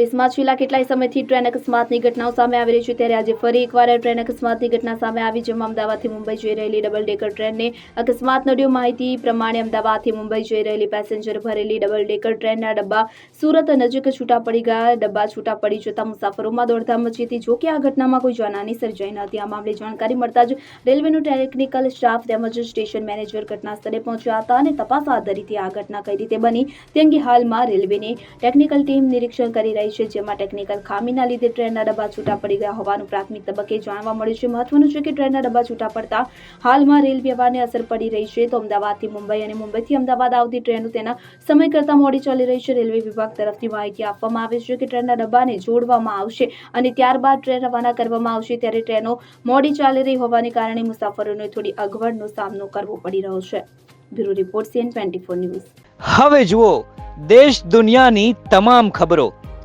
દેશમાં છેલ્લા કેટલાય સમયથી ટ્રેન અકસ્માતની ઘટનાઓ સામે આવી રહી છે, ત્યારે આજે ફરી એકવાર ટ્રેન અકસ્માતની ઘટના સામે આવી, જેમાં અમદાવાદથી મુંબઈ જઈ રહેલી ડબલ ડેકર ટ્રેનને અકસ્માત નડ્યો. માહિતી પ્રમાણે અમદાવાદથી મુંબઈ જઈ રહેલી પેસેન્જર ભરેલી ડબલ ડેકર ટ્રેનના ડબ્બા સુરત નજીક છૂટા પડી ગયા. ડબ્બા છૂટા પડી જતા મુસાફરોમાં દોડધામ મચી હતી. જોકે આ ઘટનામાં કોઈ જાનહાની સર્જાઈ ન હતી. આ મામલે જાણકારી મળતા જ રેલવેનું ટેકનિકલ સ્ટાફ તેમજ સ્ટેશન મેનેજર ઘટના સ્થળે પહોંચ્યા હતા અને તપાસ ધરી આ ઘટના કઈ રીતે બની તે અંગે હાલમાં રેલવેની ટેકનિકલ ટીમ નિરીક્ષણ કરી રહી છે, જેમાં ટેકનિકલ ખામીના લીધે ટ્રેનના ડબ્બા છૂટા પડી ગયા હોવાનું પ્રાથમિક તબક્કે જાણવા મળ્યું છે. મહત્વનું છે કે ટ્રેનના ડબ્બા છૂટા પડતા હાલમાં રેલ વ્યવહારને અસર પડી રહી છે. તો અમદાવાદથી મુંબઈ અને મુંબઈથી અમદાવાદ આવતી ટ્રેનો તેના સમય કરતાં મોડી ચાલી રહી છે. રેલવે વિભાગ તરફથી માહિતી આપવામાં આવે છે કે ટ્રેનના ડબ્બાને જોડવામાં આવશે અને ત્યારબાદ ટ્રેન રવાના કરવામાં આવશે ત્યારે ટ્રેનો મોડી ચાલી રહી હોવાને કારણે મુસાફરોને થોડી અગવડનો સામનો કરવો પડી રહ્યો છે. Bureau report CN twenty four news. હવે જુઓ, દેશ દુનિયાની તમામ ખબરો.